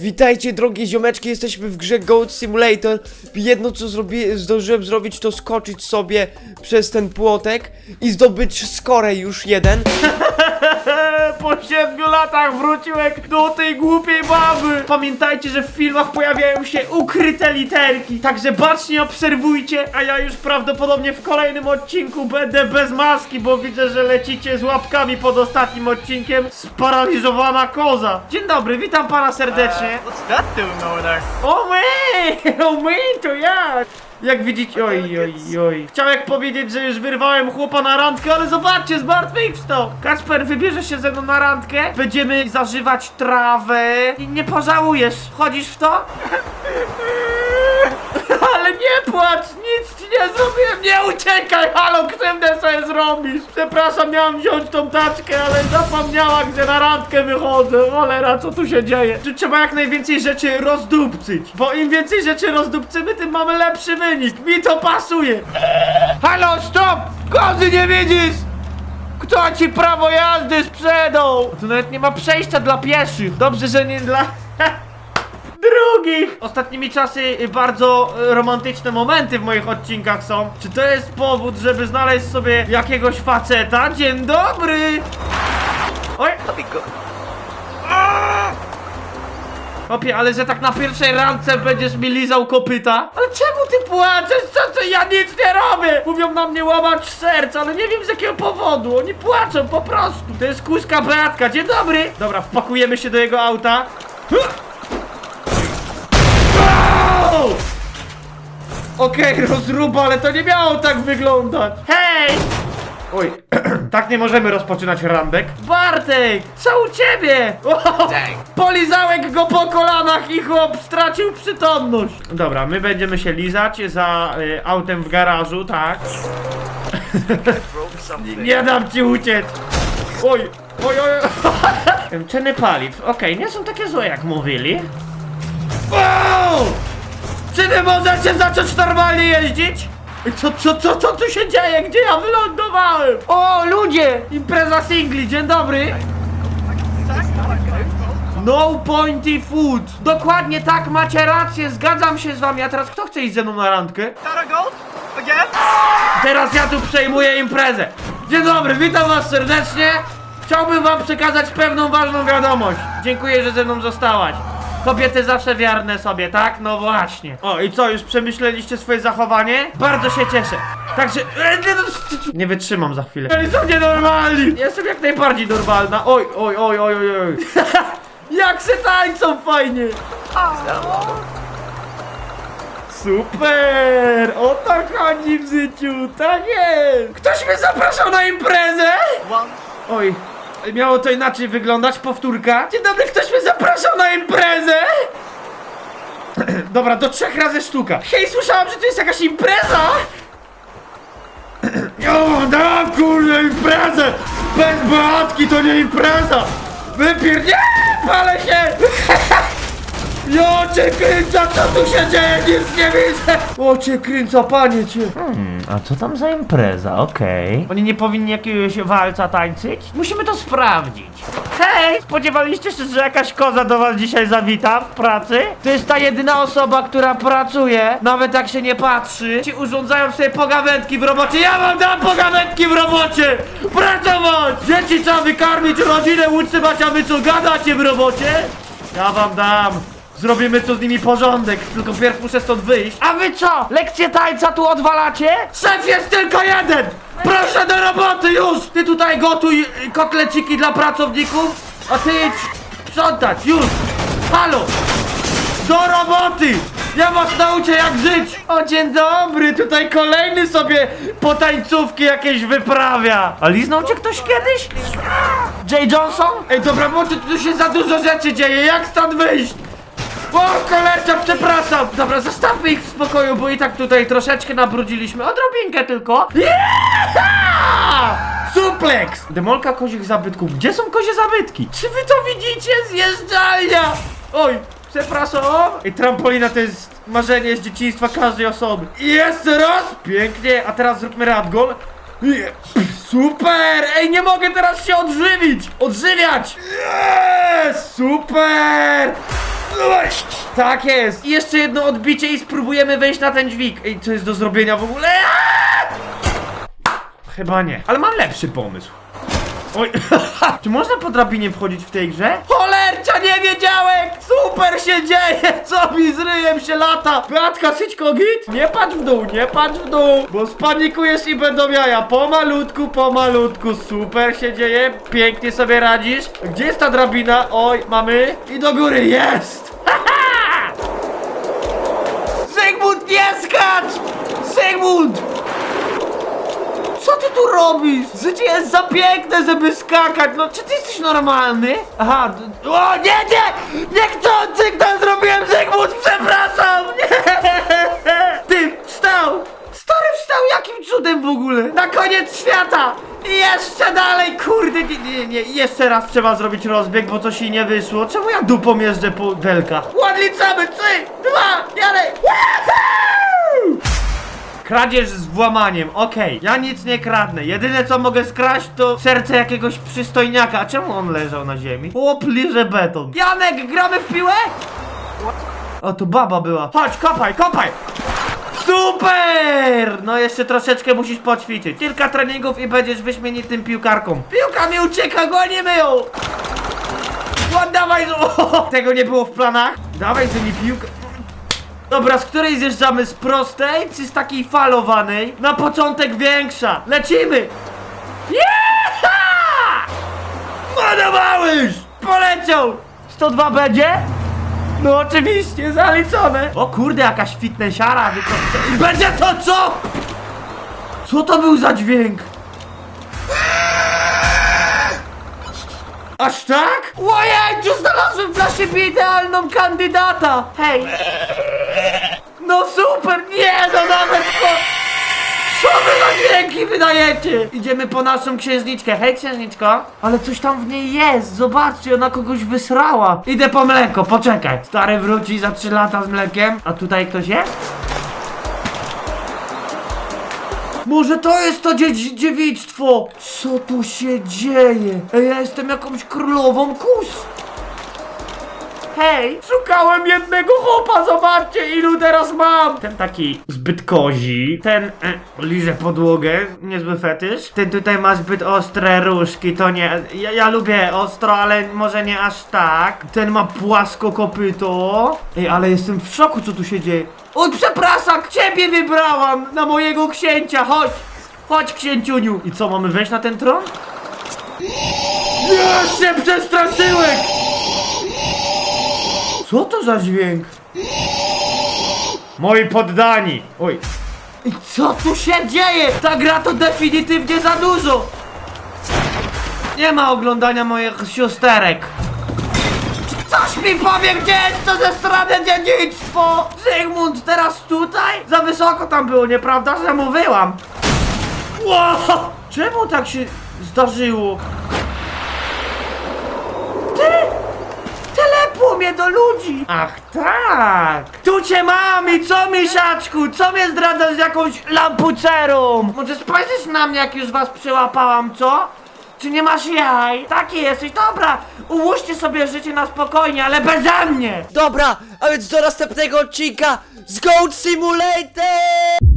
Witajcie drogie ziomeczki, jesteśmy w grze Goat Simulator. Jedno co zrobi, zdążyłem zrobić to skoczyć sobie przez ten płotek I zdobyć skorę już jeden Po siedmiu latach wróciłem do tej głupiej baby. Pamiętajcie, że w filmach pojawiają się ukryte literki, także bacznie obserwujcie, a ja już prawdopodobnie w kolejnym odcinku będę bez maski, bo widzę, że lecicie z łapkami pod ostatnim odcinkiem. Sparaliżowana koza. Dzień dobry, witam pana serdecznie. What's that doing over there? O my, o my, to ja! Jak widzicie, oj, oj, oj. Chciałem powiedzieć, że już wyrwałem chłopa na randkę, ale zobaczcie, zmartwychwstał. Kacper, wybierzesz się ze mną na randkę? Będziemy zażywać trawę i nie pożałujesz. Wchodzisz w to? Ale nie płacz, nic ci nie zrobiłem, nie uciekaj, halo, krzywdę sobie zrobisz. Przepraszam, miałam wziąć tą taczkę, ale zapomniała, gdzie na randkę wychodzę. Cholera, co tu się dzieje? Tu trzeba jak najwięcej rzeczy rozdupcyć, bo im więcej rzeczy rozdupcymy, tym mamy lepszy wynik. Mi to pasuje. Halo, stop! Kozy nie widzisz! Kto ci prawo jazdy sprzedał? Tu nawet nie ma przejścia dla pieszych. Dobrze, że nie dla... drugich! Ostatnimi czasy bardzo y, romantyczne momenty w moich odcinkach są. Czy to jest powód, żeby znaleźć sobie jakiegoś faceta? Dzień dobry! Oj! Good. Opie, ale że tak na pierwszej randce będziesz mi lizał kopyta? Ale czemu ty płaczesz? Co to ja nic nie robię? Mówią na mnie łamać serce, ale nie wiem z jakiego powodu. Oni płaczą po prostu. To jest kuska Beatka. Dzień dobry. Dobra, wpakujemy się do jego auta. Okej, rozruba, ale to nie miało tak wyglądać. Hej! Oj, tak nie możemy rozpoczynać randek. Bartek, co u ciebie? O, polizałek go po kolanach i chłop stracił przytomność. Dobra, my będziemy się lizać za y, autem w garażu, tak? Nie dam ci uciec! Oj, oj, oj. Ceny paliw, okej, nie są takie złe jak mówili. Wow! Czy wy możecie zacząć normalnie jeździć? Co, co, co, co tu się dzieje? Gdzie ja wylądowałem? O, ludzie! Impreza singli, dzień dobry! No pointy food! Dokładnie tak, macie rację, zgadzam się z wami. A teraz kto chce iść ze mną na randkę? Again? Teraz ja tu przejmuję imprezę. Dzień dobry, witam was serdecznie. Chciałbym wam przekazać pewną ważną wiadomość. Dziękuję, że ze mną zostałaś. Kobiety zawsze wiarne sobie, tak? No właśnie. O, i co, już przemyśleliście swoje zachowanie? Bardzo się cieszę. Także... e, nie, no, Nie wytrzymam za chwilę. Oni są nienormalni. Jestem jak najbardziej normalna. Oj, oj, oj, oj, oj, oj. jak se tańczą fajnie. Super! O to chodzi w życiu, tak jest! Ktoś mnie zapraszał na imprezę? Oj, miało to inaczej wyglądać, powtórka. Dzień dobry, ktoś mnie zapraszał na imprezę? Dobra, do trzech razy sztuka. Hej, słyszałam, że to jest jakaś impreza! O, dam kurde imprezę! Bez Beatki to nie impreza! Wypier... Nie! Się! Jo, cię kręca, co tu się dzieje? Nic nie widzę! O, cię kręca, panie cię! Hmm, a co tam za impreza? Okej. Oni nie powinni jakiegoś walca tańczyć? Musimy to sprawdzić. Hej! Spodziewaliście się, że jakaś koza do was dzisiaj zawita w pracy? To jest ta jedyna osoba, która pracuje, nawet jak się nie patrzy. Ci urządzają sobie pogawędki w robocie. Ja wam dam pogawędki w robocie! Pracować! Dzieci trzeba wykarmić, rodzinę utrzymać, a wy co gadacie w robocie? Ja wam dam. Zrobimy tu z nimi porządek, tylko pierw muszę stąd wyjść. A wy co? Lekcję tańca tu odwalacie? Szef jest tylko jeden! Proszę do roboty już! Ty tutaj gotuj y, kotleciki dla pracowników, a ty idź sprzątać, już! Halo! Do roboty! Ja was nauczę jak żyć! O, dzień dobry, tutaj kolejny sobie potańcówki jakieś wyprawia! A liznął cię ktoś kiedyś? Jay Johnson? Ej, dobra, bo tu się za dużo rzeczy dzieje, jak stąd wyjść? O, kolecia, przepraszam! Dobra, zostawmy ich w spokoju, bo i tak tutaj troszeczkę nabrudziliśmy. Odrobinkę tylko. Yeah! Suplex! Demolka kozich zabytków. Gdzie są kozie zabytki? Czy wy to widzicie? Zjeżdżalnia! Oj, przepraszam. I trampolina to jest marzenie z dzieciństwa każdej osoby. Jeszcze raz! Pięknie, a teraz zróbmy radgol. Je- Super! Ej, nie mogę teraz się odżywić! Odżywiać! Yes! Super! Tak jest! I jeszcze jedno odbicie i spróbujemy wejść na ten dźwig. Ej, co jest do zrobienia w ogóle? Chyba nie, ale mam lepszy pomysł. Oj, czy można po drabinie wchodzić w tej grze? Cholercia, nie wiedziałem! Super się dzieje! Co mi z ryjem się lata? Beatka, syćko git? Nie patrz w dół, nie patrz w dół, bo spanikujesz i będą jaja. Pomalutku, pomalutku, super się dzieje, pięknie sobie radzisz. Gdzie jest ta drabina? Oj, mamy. I do góry, jest! Zygmunt, nie skacz! Zygmunt! Ty tu robisz? Życie jest za piękne, żeby skakać. No, czy ty jesteś normalny? Aha, o nie, nie! Niechcący to zrobiłem, Zygmunt, przepraszam! Nie! Ty, wstał! Stary wstał, jakim cudem w ogóle? Na koniec świata! I jeszcze dalej, kurde, nie, nie, nie, jeszcze raz trzeba zrobić rozbieg, bo coś jej nie wyszło. Czemu ja dupą jeżdżę po belkach? Ładlicamy, trzy, dwa, jeden! Woohoo! Kradzież z włamaniem, okej. Ja nic nie kradnę. Jedyne co mogę skraść to serce jakiegoś przystojniaka. A czemu on leżał na ziemi? O, pliże beton. Janek, gramy w piłę? O, to baba była. Chodź, kopaj, kopaj! Super! No jeszcze troszeczkę musisz poćwiczyć. Kilka treningów i będziesz wyśmienitym piłkarką. Piłka mi ucieka, gonimy ją! O, dawaj, o, tego nie było w planach. Dawaj, że mi piłkę. Dobra, z której zjeżdżamy? Z prostej czy z takiej falowanej? Na początek większa. Lecimy! Jecha! Madawałyż! Poleciał! 102 będzie? No oczywiście, zaliczone. O kurde, jakaś fitnessiara. wyko- I będzie to co? Co to był za dźwięk? Aż tak? Ojej, znalazłem dla siebie idealną kandydata! Hej! No super, nie no nawet po... Co wy za dźwięki wydajecie? Idziemy po naszą księżniczkę. Hej księżniczko. Ale coś tam w niej jest, zobaczcie, ona kogoś wysrała. Idę po mleko, poczekaj. Stary wróci za 3 lata z mlekiem. A tutaj ktoś jest? Może to jest to dzie- dziewictwo? Co tu się dzieje? Ej, ja jestem jakąś królową kus. Hej, szukałem jednego zobaczcie ilu teraz mam! Ten taki zbyt kozi, ten e, liże podłogę, niezły fetysz. Ten tutaj ma zbyt ostre różki, to nie, ja, ja lubię ostro, ale może nie aż tak. Ten ma płasko kopyto. Ej, ale jestem w szoku, co tu się dzieje. Oj, przepraszam, ciebie wybrałam na mojego księcia, chodź! Chodź, księciuniu! I co, mamy wejść na ten tron? Ja się przestraszyłem! Co to za dźwięk? Moi poddani! Oj. I co tu się dzieje? Ta gra to definitywnie za dużo! Nie ma oglądania moich siosterek. Coś mi powie, gdzie jest to ze strony dziedzictwo! Zygmunt, teraz tutaj? Za wysoko tam było, nieprawda, że mówiłam? Wow! Czemu tak się zdarzyło? Ty! Mnie do ludzi! Ach tak! Tu cię mam i co misiaczku? Co mnie zdradza z jakąś lampucerą? Może spojrzysz na mnie jak już was przyłapałam, co? Czy nie masz jaj? Taki jesteś, dobra! Ułóżcie sobie życie na spokojnie, ale beze mnie! Dobra, a więc do następnego odcinka z Goat Simulator!